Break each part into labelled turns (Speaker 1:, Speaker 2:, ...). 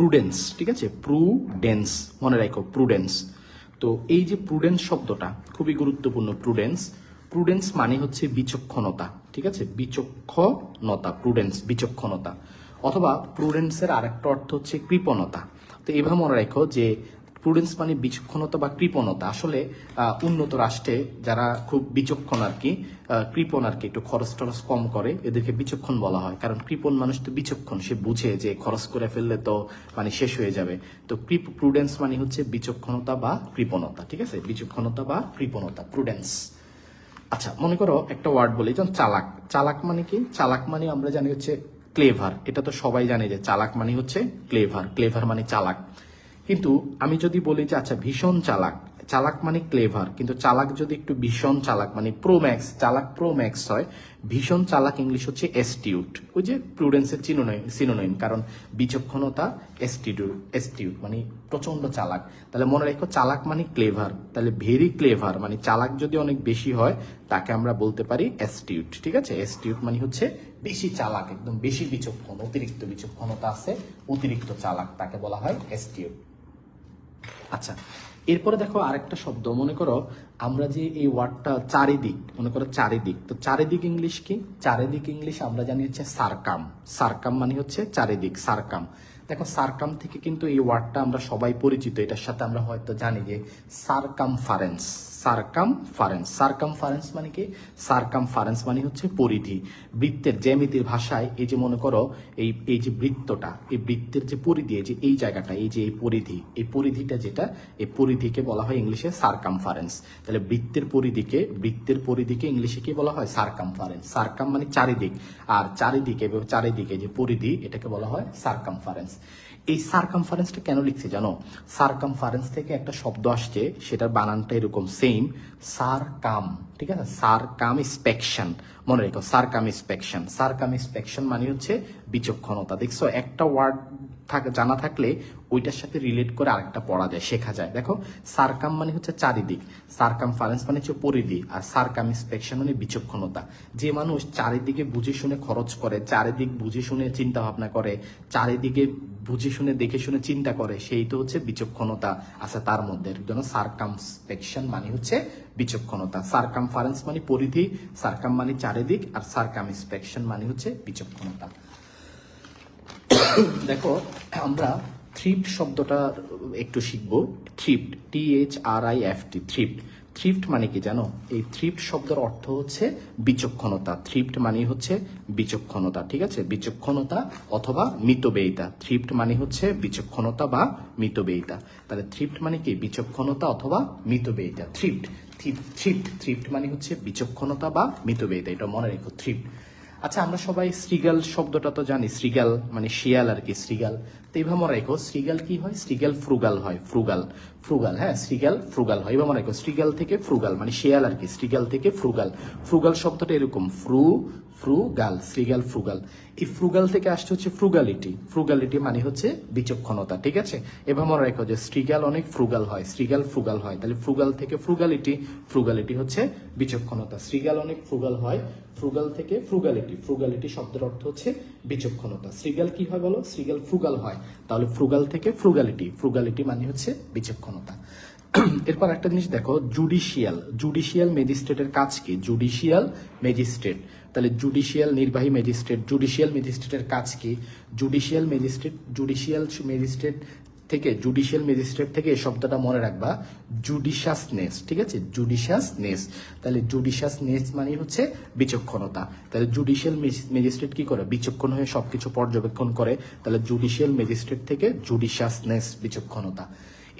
Speaker 1: Prudence ঠিক আছে? Prudence মনে রাখো প্রুডেন্স তো এই যে প্রুডেন্স শব্দটা, খুবই গুরুত্বপূর্ণ প্রুডেন্স প্রুডেন্স মানে হচ্ছে বিচক্ষণতা, ঠিক আছে? বিচক্ষণতা প্রুডেন্স বিচক্ষণতা। অথবা প্রুডেন্সের আরেকটা অর্থ হচ্ছে কৃপণতা। তো এভাবে মনে রাখো যে প্রুডেন্স মানে বিচক্ষণতা বা কৃপণতা। আসলে উন্নত রাষ্ট্রে যারা খুব বিচক্ষণ আর কি কৃপণ আর কি, একটু খরচ টরচ কম করে, এদেরকে বিচক্ষণ বলা হয়। কারণ কৃপণ মানুষ তো বিচক্ষণ, সে বুঝে যে খরচ করে ফেললে তো মানে শেষ হয়ে যাবে। তো প্রুডেন্স মানে হচ্ছে বিচক্ষণতা বা কৃপণতা, ঠিক আছে? বিচক্ষণতা বা কৃপণতা প্রুডেন্স আচ্ছা মনে করো একটা ওয়ার্ড বলি, যেমন চালাক। চালাক মানে কি? চালাক মানে আমরা জানি হচ্ছে ক্লেভার এটা তো সবাই জানে যে চালাক মানে হচ্ছে ক্লেভার ক্লেভার মানে চালাক। কিন্তু আমি যদি বলি যে আচ্ছা ভীষণ চালাক চালাক মানে ক্লেভার কিন্তু চালাক যদি একটু ভীষণ চালাক মানে প্রো ম্যাক্স চালাক প্রো ম্যাক্স হয়, ভীষণ চালাক ইংলিশ হচ্ছে এস্টিউট ওই যে প্রুডেন্সের চিনোনয় সিনোনয়ম কারণ বিচক্ষণতা এস্টিটিউট এস্টিউট মানে প্রচণ্ড চালাক। তাহলে মনে রেখো, চালাক মানে ক্লেভার তাহলে ভেরি ক্লেভার মানে চালাক যদি অনেক বেশি হয়, তাকে আমরা বলতে পারি এস্টিউট ঠিক আছে? এস্টিউট মানে হচ্ছে বেশি চালাক, একদম বেশি বিচক্ষণ, অতিরিক্ত বিচক্ষণতা আছে, অতিরিক্ত চালাক, তাকে বলা হয় এস্টিউট আচ্ছা এরপরে দেখো আরেকটা শব্দ, মনে করো আমরা যে এই ওয়ার্ডটা চারিদিক, মনে করো চারিদিক, তো চারিদিক ইংলিশ কি? চারিদিক ইংলিশ আমরা জানি হচ্ছে সারকাম। সারকাম মানে হচ্ছে চারিদিক, সারকাম। দেখো, সারকাম থেকে কিন্তু এই ওয়ার্ডটা আমরা সবাই পরিচিত। এটার সাথে আমরা হয়তো জানি যে সারকাম ফারেন্স সারকাম ফারেন্স সারকাম ফারেন্স মানে কি? সারকাম ফারেন্স মানে হচ্ছে পরিধি। বৃত্তের জ্যামিতির ভাষায় এই যে মনে করো, এই এই যে বৃত্তটা, এই বৃত্তের যে পরিধি, এই যে, এই জায়গাটা, এই যে এই পরিধি, এই পরিধিটা যেটা, এই পরিধিকে বলা হয় ইংলিশে সারকাম ফারেন্স তাহলে বৃত্তের পরিধিকে বৃত্তের পরিধিকে ইংলিশে কি বলা হয়? সারকাম ফারেন্স সারকাম মানে চারিদিক। আর চারিদিকে চারিদিকে যে পরিধি, এটাকে বলা হয় সারকাম ফারেন্স এই সার্কামফারেন্সটা কেন লিখছে জানো? সার্কামফারেন্স থেকে একটা শব্দ আসছে, সেটার বানানটা এরকম সেম সারকাম ঠিক আছে? সারকাম ইন্সপেকশন মনে রেখো সারকাম ইন্সপেকশন সারকাম ইন্সপেকশন মানে হচ্ছে বিচক্ষণতা। দেখছ, একটা ওয়ার্ড জানা থাকলে ওইটার সাথে রিলেট করে আরেকটা পড়া যায়, শেখা যায়। দেখো সারকাম মানে হচ্ছে চারিদিক। সারকাম ফারেন্স মানে হচ্ছে পরিধি, আর সারকাম ইন্সপেকশন মানে বিচক্ষণতা। যে মানুষ চারিদিকে বুঝে শুনে খরচ করে, চারিদিক বুঝে শুনে চিন্তা ভাবনা করে, চারিদিকে বুঝে শুনে দেখে শুনে চিন্তা করে, সেই তো হচ্ছে বিচক্ষণতা আছে তার মধ্যে। জন্য সারকামস্পেকশন মানে হচ্ছে বিচক্ষণতা। সারকাম ফারেন্স মানে পরিধি সারকাম মানে চারিদিক, আর সারকাম ইন্সপেকশন মানে হচ্ছে বিচক্ষণতা। দেখো আমরা থ্রিফট শব্দটা একটু শিখব। Thrift T H R I F T thrift thrift মানে কি জানো? এই থ্রিফট শব্দের অর্থ হচ্ছে বিচক্ষণতা। থ্রিফট মানে হচ্ছে বিচক্ষণতা, ঠিক আছে? বিচক্ষণতা অথবা মিতব্যয়িতা। থ্রিফট মানে হচ্ছে বিচক্ষণতা বা মিতব্যয়িতা। তাহলে থ্রিফট মানে কি? বিচক্ষণতা অথবা মিতব্যয়িতা। থ্রিফট থ্রিফট থ্রিফট মানে হচ্ছে বিচক্ষণতা বা মিতব্যয়িতা। এটা মনে রেখো থ্রিফট আচ্ছা আমরা সবাই শ্রীগাল শব্দটা তো জানি শ্রীগাল মানে শিয়াল আর কি শ্রীগাল। এইভাবে মনে রেখো শ্রীগাল কি হয়? শ্রীগাল ফ্রুগাল হয়, ফ্রুগাল ফ্রুগাল হ্যাঁ শ্রীগাল ফ্রুগাল হয় এবার মনে রেখো শ্রীগাল থেকে ফ্রুগাল মানে শিয়াল আর কি শ্রীগাল থেকে ফ্রুগাল। ফ্রুগাল শব্দটা এরকম, ফ্রু, ফ্রুগাল শ্রীগাল ফ্রুগাল। এই ফ্রুগাল থেকে আসছে হচ্ছে ফ্রুগালিটি। ফ্রুগালিটি মানে হচ্ছে বিচক্ষণতা, ঠিক আছে? এবার মনে রেখো যে শ্রীগাল অনেক ফ্রুগাল হয় শ্রীগাল ফ্রুগাল হয়, তাহলে ফ্রুগাল থেকে ফ্রুগালিটি ফ্রুগালিটি হচ্ছে বিচক্ষণতা। শ্রীগাল অনেক ফ্রুগাল হয়, ফ্রুগাল থেকে ফ্রুগালিটি। ফ্রুগালিটি শব্দের অর্থ হচ্ছে বিচক্ষণতা। শ্রীগাল কি হয় বলো? শ্রীগাল ফ্রুগাল হয়। তাহলে ফ্রুগাল থেকে ফ্রুগালিটি ফ্রুগালিটি মানে হচ্ছে বিচক্ষণতা। এরপর একটা জিনিস দেখো জুডিশিয়াল জুডিশিয়াল ম্যাজিস্ট্রেটের কাজ কি? জুডিশিয়াল ম্যাজিস্ট্রেট তাহলে জুডিশিয়াল নির্বাহী ম্যাজিস্ট্রেট জুডিশিয়াল ম্যাজিস্ট্রেটের কাজ কি? জুডিশিয়াল ম্যাজিস্ট্রেট জুডিশিয়াল ম্যাজিস্ট্রেট থেকে জুডিশিয়াল ম্যাজিস্ট্রেট থেকে এই শব্দটা মনে রাখবা জুডিশাসনেস ঠিক আছে? জুডিশাসনেস তাহলে জুডিশাসনেস মানে হচ্ছে বিচক্ষণতা। তাহলে জুডিশিয়াল ম্যাজিস্ট্রেট কি করে? বিচক্ষণ হয়ে সবকিছু পর্যবেক্ষণ করে। তাহলে জুডিশিয়াল ম্যাজিস্ট্রেট থেকে জুডিশাসনেস বিচক্ষণতা।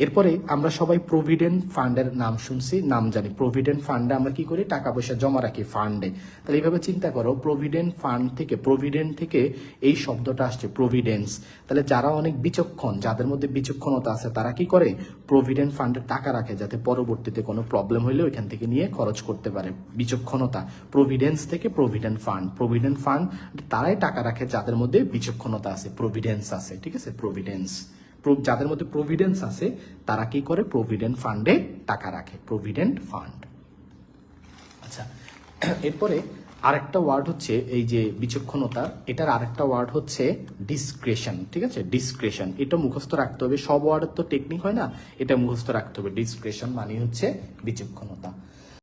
Speaker 1: এরপরে আমরা সবাই প্রভিডেন্ট ফান্ডের নাম শুনছি, নাম জানি। প্রভিডেন্ট ফান্ডে আমরা কি করি? টাকা পয়সা জমা রাখি ফান্ডে তাহলে এইভাবে চিন্তা করো প্রভিডেন্ট ফান্ড থেকে প্রভিডেন্ট থেকে এই শব্দটা আসছে প্রভিডেন্স তাহলে যারা অনেক বিচক্ষণ, যাদের মধ্যে বিচক্ষণতা আছে, তারা কি করে? প্রভিডেন্ট ফান্ডে টাকা রাখে যাতে পরবর্তীতে কোনো প্রবলেম হলে ওইখান থেকে নিয়ে খরচ করতে পারে। বিচক্ষণতা। প্রভিডেন্স থেকে প্রভিডেন্ট ফান্ড প্রভিডেন্ট ফান্ড তারাই টাকা রাখে যাদের মধ্যে বিচক্ষণতা আছে প্রভিডেন্স আছে। ঠিক আছে? প্রভিডেন্স প্র- যাদের মধ্যে প্রভিডেন্স আছে, তারা কি করে? প্রভিডেন্ট ফান্ডে টাকা রাখে। প্রভিডেন্ট ফান্ড আচ্ছা এরপরে আরেকটা ওয়ার্ড হচ্ছে এই যে বিচক্ষণতা, এটার আরেকটা ওয়ার্ড হচ্ছে ডিসক্রেশন ঠিক আছে? ডিসক্রেশন এটা মুখস্থ রাখতে হবে। সব ওয়ার্ডের তো টেকনিক হয় না, এটা মুখস্থ রাখতে হবে। ডিসক্রেশন মানে হচ্ছে বিচক্ষণতা।